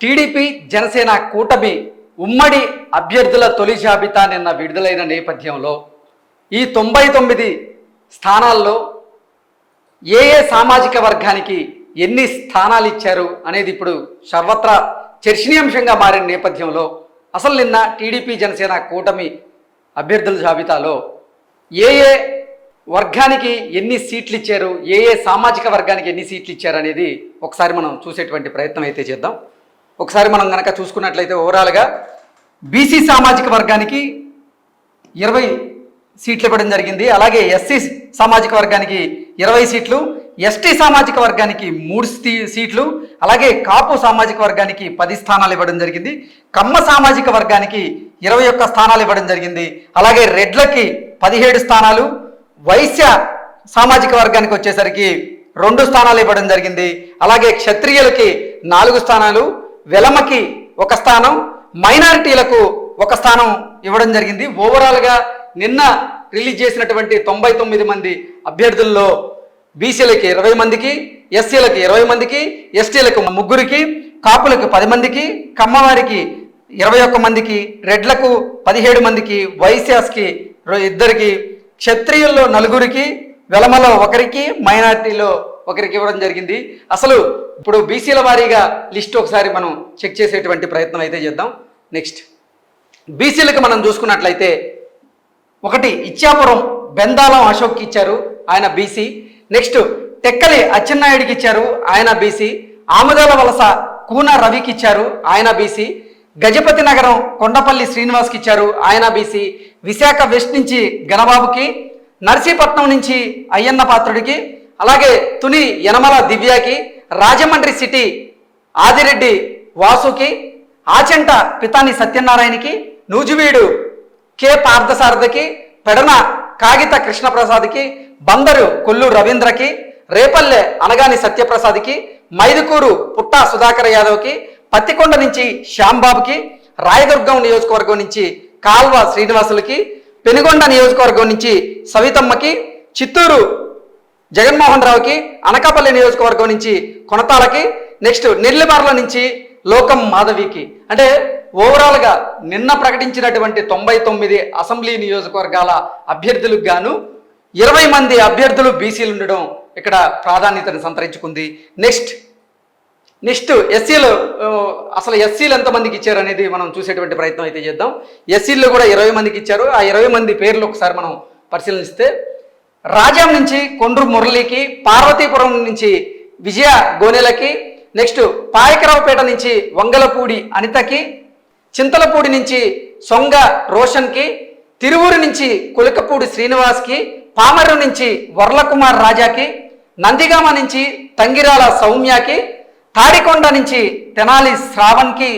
TDP Janasena కూటమి ఉమ్మడి అభ్యర్థుల తొలి జాబితా నిన్న విడుదలైన నేపథ్యంలో ఈ తొంభై తొమ్మిది స్థానాల్లో ఏ ఏ సామాజిక వర్గానికి ఎన్ని స్థానాలు ఇచ్చారు అనేది ఇప్పుడు సర్వత్రా చర్చనీయాంశంగా మారిన నేపథ్యంలో అసలు నిన్న టీడీపీ జనసేన కూటమి అభ్యర్థుల జాబితాలో ఏ ఏ వర్గానికి ఎన్ని సీట్లు ఇచ్చారు ఏ ఏ సామాజిక వర్గానికి ఎన్ని సీట్లు ఇచ్చారు అనేది ఒకసారి మనం చూసేటువంటి ప్రయత్నం అయితే చేద్దాం. ఒకసారి మనం కనుక చూసుకున్నట్లయితే ఓవరాల్గా బీసీ సామాజిక వర్గానికి ఇరవై సీట్లు ఇవ్వడం జరిగింది. అలాగే ఎస్సీ సామాజిక వర్గానికి ఇరవై సీట్లు ఎస్టీ సామాజిక వర్గానికి మూడు సీట్లు అలాగే కాపు సామాజిక వర్గానికి పది స్థానాలు ఇవ్వడం జరిగింది. కమ్మ సామాజిక వర్గానికి ఇరవై ఒక్క స్థానాలు ఇవ్వడం జరిగింది. అలాగే రెడ్లకి పదిహేడు స్థానాలు వైశ్య సామాజిక వర్గానికి వచ్చేసరికి రెండు స్థానాలు ఇవ్వడం జరిగింది. అలాగే క్షత్రియులకి నాలుగు స్థానాలు వెలమకి ఒక స్థానం మైనారిటీలకు ఒక స్థానం ఇవ్వడం జరిగింది. ఓవరాల్గా నిన్న రిలీజ్ చేసినటువంటి తొంభై తొమ్మిది మంది అభ్యర్థుల్లో బీసీలకి ఇరవై మందికి ఎస్సీలకి ఇరవై మందికి ఎస్టీలకు ముగ్గురికి కాపులకు పది మందికి కమ్మవారికి ఇరవై ఒక్క మందికి రెడ్లకు పదిహేడు మందికి వైశ్యాస్కి ఇద్దరికి క్షత్రియుల్లో నలుగురికి వెలమలో ఒకరికి మైనార్టీలో ఒకరికి ఇవ్వడం జరిగింది. అసలు ఇప్పుడు బీసీల వారీగా లిస్ట్ ఒకసారి మనం చెక్ చేసేటువంటి ప్రయత్నం అయితే చేద్దాం. నెక్స్ట్. బీసీలకు మనం చూసుకున్నట్లయితే ఒకటి ఇచ్చాపురం బెందాలం అశోక్కి ఇచ్చారు ఆయన బీసీ. నెక్స్ట్ టెక్కలి అచ్చెన్నాయుడికి ఇచ్చారు ఆయన బీసీ. ఆముదాల వలస కూన రవికి ఇచ్చారు ఆయన బీసీ. గజపతి నగరం కొండపల్లి శ్రీనివాస్కి ఇచ్చారు ఆయన బీసీ. విశాఖ వెస్ట్ నుంచి గణబాబుకి నర్సీపట్నం నుంచి అయ్యన్న పాత్రుడికి అలాగే తుని యనమల దివ్యాకి రాజమండ్రి సిటీ ఆదిరెడ్డి వాసుకి ఆచంట పితాని సత్యనారాయణకి నూజువీడు కె పార్థసారథికి పెడన కాగిత కృష్ణప్రసాద్కి బందరు కొల్లు రవీంద్రకి రేపల్లె అనగాని సత్యప్రసాద్కి మైదుకూరు పుట్టా సుధాకర్ యాదవ్కి పత్తికొండ నుంచి శ్యాంబాబుకి రాయదుర్గం నియోజకవర్గం నుంచి కాల్వ శ్రీనివాసులకి పెనుగొండ నియోజకవర్గం నుంచి సవితమ్మకి చిత్తూరు జగన్మోహన్ రావుకి అనకాపల్లి నియోజకవర్గం నుంచి కొనతాలకి నెక్స్ట్ నెల్లిమర్ల నుంచి లోకం మాధవికి. అంటే ఓవరాల్గా నిన్న ప్రకటించినటువంటి తొంభై తొమ్మిది అసెంబ్లీ నియోజకవర్గాల అభ్యర్థులకు గాను ఇరవై మంది అభ్యర్థులు బీసీలు ఉండడం ఇక్కడ ప్రాధాన్యతను సంతరించుకుంది. నెక్స్ట్ నెక్స్ట్ ఎస్సీలు అసలు ఎస్సీలు ఎంతమందికి ఇచ్చారు అనేది మనం చూసేటువంటి ప్రయత్నం అయితే చేద్దాం. ఎస్సీలు కూడా ఇరవై మందికి ఇచ్చారు. ఆ ఇరవై మంది పేర్లు ఒకసారి మనం పరిశీలిస్తే రాజాం నుంచి కొండ్రు మురళికి పార్వతీపురం నుంచి విజయ గోనెలకి నెక్స్ట్ పాయకరావుపేట నుంచి వంగలపూడి అనితకి చింతలపూడి నుంచి సొంగ రోషన్కి తిరువూరు నుంచి కొలికపూడి శ్రీనివాస్కి పామరు నుంచి వరలకుమార్ రాజాకి నందిగామ నుంచి తంగిరాల సౌమ్యకి తాడికొండ నుంచి తెనాలి శ్రావణ్కి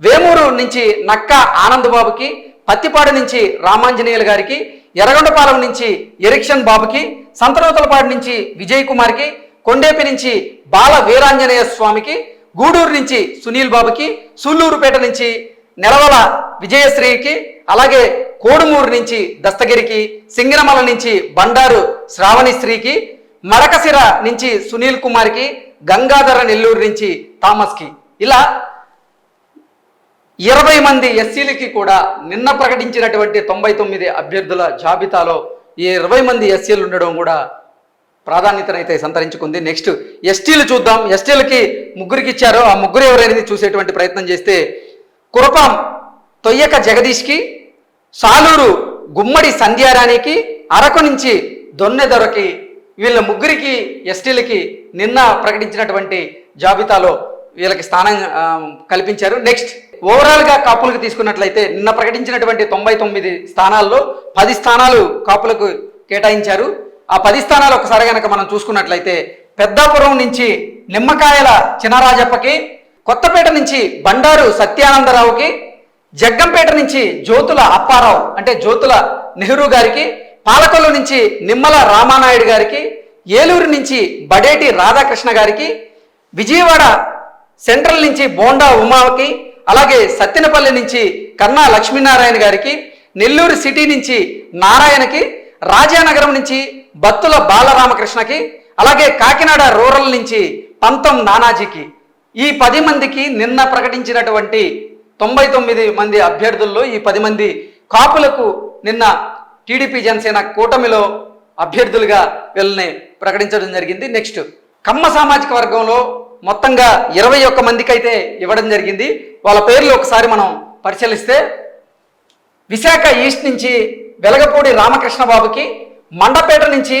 వేమూరు నుంచి నక్క ఆనందబాబుకి పత్తిపాడు నుంచి రామాంజనేయులు గారికి ఎర్రగొండపాలెం నుంచి ఎరిక్షన్ బాబుకి సంతనూతలపాడు నుంచి విజయ్ కుమార్కి కొండేపి నుంచి బాల వీరాంజనేయ స్వామికి గూడూరు నుంచి సునీల్ బాబుకి సూళ్ళూరుపేట నుంచి నెలవల విజయశ్రీకి అలాగే కోడుమూరు నుంచి దస్తగిరికి సింగనమల నుంచి బండారు శ్రావణిశ్రీకి మడకసిర నుంచి సునీల్ కుమార్కి గంగాధర నెల్లూరు నుంచి థామస్కి. ఇలా ఇరవై మంది ఎస్సీలకి కూడా నిన్న ప్రకటించినటువంటి తొంభై తొమ్మిది అభ్యర్థుల జాబితాలో ఈ ఇరవై మంది ఎస్సీలు ఉండడం కూడా ప్రాధాన్యతనైతే సంతరించుకుంది. నెక్స్ట్ ఎస్టీలు చూద్దాం. ఎస్టీలకి ముగ్గురికి ఇచ్చారో. ఆ ముగ్గురు ఎవరైనది చూసేటువంటి ప్రయత్నం చేస్తే కురపాం తొయ్యక జగదీష్కి సాలూరు గుమ్మడి సంధ్యారాణికి అరకు నుంచి దొన్నెదొరకి వీళ్ళ ముగ్గురికి ఎస్టీలకి నిన్న ప్రకటించినటువంటి జాబితాలో వీళ్ళకి స్థానం కల్పించారు. నెక్స్ట్ ఓవరాల్గా కాపులకు తీసుకున్నట్లయితే నిన్న ప్రకటించినటువంటి తొంభై తొమ్మిది స్థానాల్లో పది స్థానాలు కాపులకు కేటాయించారు. ఆ పది స్థానాలు ఒకసారి కనుక మనం చూసుకున్నట్లయితే పెద్దాపురం నుంచి నిమ్మకాయల చినరాజప్పకి కొత్తపేట నుంచి బండారు సత్యానందరావుకి జగ్గంపేట నుంచి జ్యోతుల అప్పారావు అంటే జ్యోతుల నెహ్రూ గారికి పాలకొల్లు నుంచి నిమ్మల రామానాయుడు గారికి ఏలూరు నుంచి బడేటి రాధాకృష్ణ గారికి విజయవాడ సెంట్రల్ నుంచి బోండా ఉమాకి అలాగే సత్తినపల్లి నుంచి కన్నా లక్ష్మీనారాయణ గారికి నెల్లూరు సిటీ నుంచి నారాయణకి రాజానగరం నుంచి బత్తుల బాలరామకృష్ణకి అలాగే కాకినాడ రూరల్ నుంచి పంతం నానాజీకి. ఈ పది మందికి నిన్న ప్రకటించినటువంటి తొంభై తొమ్మిది మంది అభ్యర్థుల్లో ఈ పది మంది కాపులకు నిన్న టీడీపీ జనసేన కూటమిలో అభ్యర్థులుగా వీళ్ళని ప్రకటించడం జరిగింది. నెక్స్ట్ కమ్మ సామాజిక వర్గంలో మొత్తంగా ఇరవై ఒక్క మందికి అయితే ఇవ్వడం జరిగింది. వాళ్ళ పేర్లు ఒకసారి మనం పరిశీలిస్తే విశాఖ ఈస్ట్ నుంచి వెలగపూడి రామకృష్ణ బాబుకి మండపేట నుంచి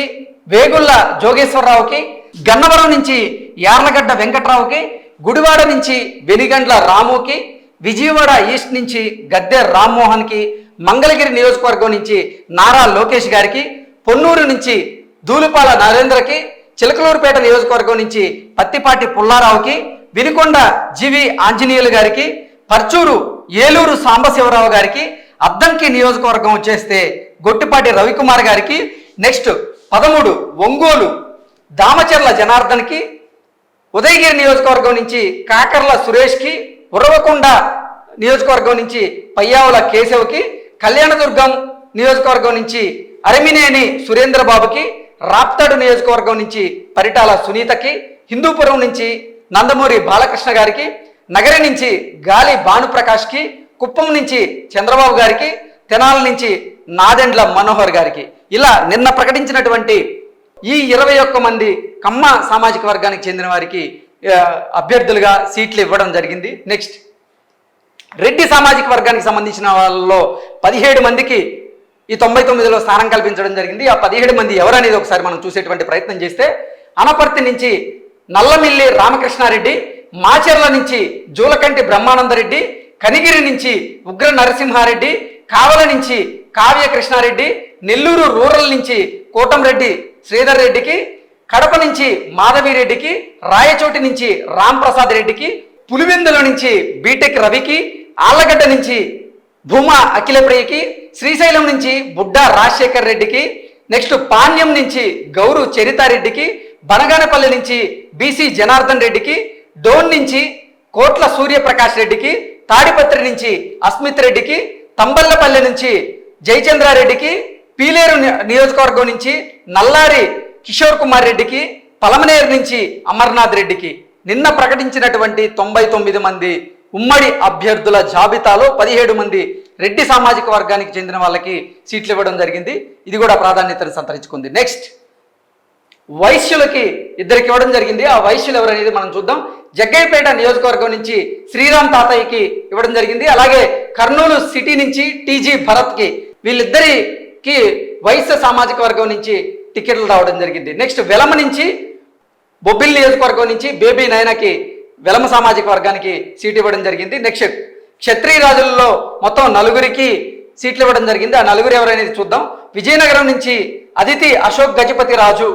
వేగుళ్ళ జోగేశ్వరరావుకి గన్నవరం నుంచి యార్లగడ్డ వెంకట్రావుకి గుడివాడ నుంచి వెలిగండ్ల రాముకి విజయవాడ ఈస్ట్ నుంచి గద్దె రామ్మోహన్కి మంగళగిరి నియోజకవర్గం నుంచి నారా లోకేష్ గారికి పొన్నూరు నుంచి దూలుపాల నరేంద్రకి చిలకలూరుపేట నియోజకవర్గం నుంచి పత్తిపాటి పుల్లారావుకి వినుకొండ జీవి ఆంజనేయులు గారికి పర్చూరు ఏలూరు సాంబశివరావు గారికి అద్దంకి నియోజకవర్గం వచ్చేస్తే గొట్టిపాటి రవికుమార్ గారికి నెక్స్ట్ పదమూడు ఒంగోలు దామచర్ల జనార్దన్కి ఉదయగిరి నియోజకవర్గం నుంచి కాకర్ల సురేష్కి ఉరవకొండ నియోజకవర్గం నుంచి పయ్యావుల కేశవ్కి కళ్యాణదుర్గం నియోజకవర్గం నుంచి అరమినేని సురేంద్రబాబుకి రాప్తాడు నియోజకవర్గం నుంచి పరిటాల సునీతకి హిందూపురం నుంచి నందమూరి బాలకృష్ణ గారికి నగరి నుంచి గాలి భానుప్రకాష్కి కుప్పం నుంచి చంద్రబాబు గారికి తెనాల నుంచి నాదెండ్ల మనోహర్ గారికి. ఇలా నిన్న ప్రకటించినటువంటి ఈ ఇరవై ఒక్క మంది కమ్మ సామాజిక వర్గానికి చెందిన వారికి అభ్యర్థులుగా సీట్లు ఇవ్వడం జరిగింది. నెక్స్ట్ రెడ్డి సామాజిక వర్గానికి సంబంధించిన వాళ్ళలో పదిహేడు మందికి ఈ తొంభై తొమ్మిదిలో స్థానం కల్పించడం జరిగింది. ఆ పదిహేడు మంది ఎవరనేది ఒకసారి మనం చూసేటువంటి ప్రయత్నం చేస్తే అనపర్తి నుంచి నల్లమిల్లి రామకృష్ణారెడ్డి మాచెర్ల నుంచి జూలకంటి బ్రహ్మానందరెడ్డి కనిగిరి నుంచి ఉగ్ర నరసింహారెడ్డి కావల నుంచి కావ్య కృష్ణారెడ్డి నెల్లూరు రూరల్ నుంచి కోటంరెడ్డి శ్రీధర్ రెడ్డికి కడప నుంచి మాధవిరెడ్డికి రాయచోటి నుంచి రామ్ ప్రసాద్ రెడ్డికి పులివెందుల నుంచి బీటెక్ రవికి ఆళ్ళగడ్డ నుంచి భూమా అఖిలప్రియకి శ్రీశైలం నుంచి బుడ్డా రాజశేఖర్ రెడ్డికి నెక్స్ట్ పాణ్యం నుంచి గౌరు చరితారెడ్డికి బనగానపల్లి నుంచి బీసీ జనార్దన్ రెడ్డికి డోన్ నుంచి కోట్ల సూర్యప్రకాష్ రెడ్డికి తాడిపత్రి నుంచి అస్మిత్ రెడ్డికి తంబల్లపల్లి నుంచి జయచంద్రారెడ్డికి పీలేరు నియోజకవర్గం నుంచి నల్లారి కిషోర్ కుమార్ రెడ్డికి పలమనేరు నుంచి అమర్నాథ్ రెడ్డికి. నిన్న ప్రకటించినటువంటి తొంభై తొమ్మిది మంది ఉమ్మడి అభ్యర్థుల జాబితాలో పదిహేడు మంది రెడ్డి సామాజిక వర్గానికి చెందిన వాళ్ళకి సీట్లు ఇవ్వడం జరిగింది. ఇది కూడా ప్రాధాన్యతను సంతరించుకుంది. నెక్స్ట్ వైశ్యులకి ఇద్దరికి ఇవ్వడం జరిగింది. ఆ వైశ్యులు ఎవరనేది మనం చూద్దాం. జగ్గైపేట నియోజకవర్గం నుంచి శ్రీరామ్ తాతయ్యకి ఇవ్వడం జరిగింది. అలాగే కర్నూలు సిటీ నుంచి టీజీ భరత్కి వీళ్ళిద్దరికి వైశ్య సామాజిక వర్గం నుంచి టికెట్లు రావడం జరిగింది. నెక్స్ట్ వెలమ నుంచి బొబ్బిల్ నియోజకవర్గం నుంచి బేబీ నయనకి వెలమ సామాజిక వర్గానికి సీట్ ఇవ్వడం జరిగింది. నెక్స్ట్ క్షత్రియ రాజుల్లో మొత్తం నలుగురికి సీట్లు ఇవ్వడం జరిగింది. ఆ నలుగురు ఎవరనేది చూద్దాం. విజయనగరం నుంచి అదితి అశోక్ గజపతి రాజు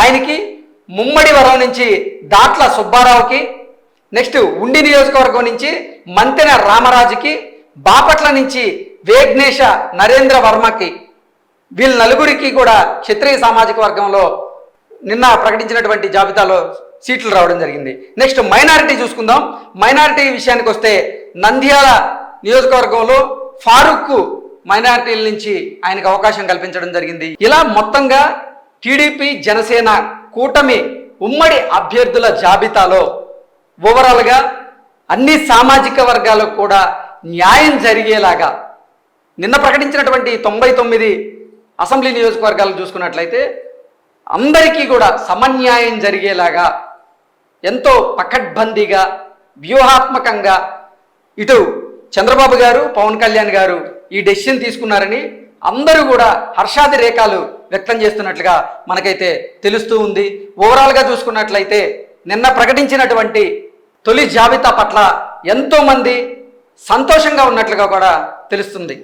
ఆయనకి ముమ్మడి వరం నుంచి దాట్ల సుబ్బారావుకి నెక్స్ట్ ఉండి నియోజకవర్గం నుంచి మంతెన రామరాజుకి బాపట్ల నుంచి వేగ్నేశ నరేంద్ర వర్మకి వీళ్ళ నలుగురికి కూడా క్షత్రియ సామాజిక వర్గంలో నిన్న ప్రకటించినటువంటి జాబితాలో సీట్లు రావడం జరిగింది. నెక్స్ట్ మైనారిటీ చూసుకుందాం. మైనారిటీ విషయానికి వస్తే నంద్యాల నియోజకవర్గంలో ఫారూక్కు మైనారిటీల నుంచి ఆయనకు అవకాశం కల్పించడం జరిగింది. ఇలా మొత్తంగా టీడీపీ జనసేన కూటమి ఉమ్మడి అభ్యర్థుల జాబితాలో ఓవరాల్గా అన్ని సామాజిక వర్గాలకు కూడా న్యాయం జరిగేలాగా నిన్న ప్రకటించినటువంటి తొంభై తొమ్మిది అసెంబ్లీ నియోజకవర్గాలు చూసుకున్నట్లయితే అందరికీ కూడా సమన్యాయం జరిగేలాగా ఎంతో పకడ్బందీగా వ్యూహాత్మకంగా ఇటు చంద్రబాబు గారు పవన్ కళ్యాణ్ గారు ఈ డెసిషన్ తీసుకున్నారని అందరూ కూడా హర్షాది రేఖాలు వ్యక్తం చేస్తున్నట్లుగా మనకైతే తెలుస్తూ ఉంది. ఓవరాల్గా చూసుకున్నట్లయితే నిన్న ప్రకటించినటువంటి తొలి జాబితా పట్ల ఎంతోమంది సంతోషంగా ఉన్నట్లుగా కూడా తెలుస్తుంది.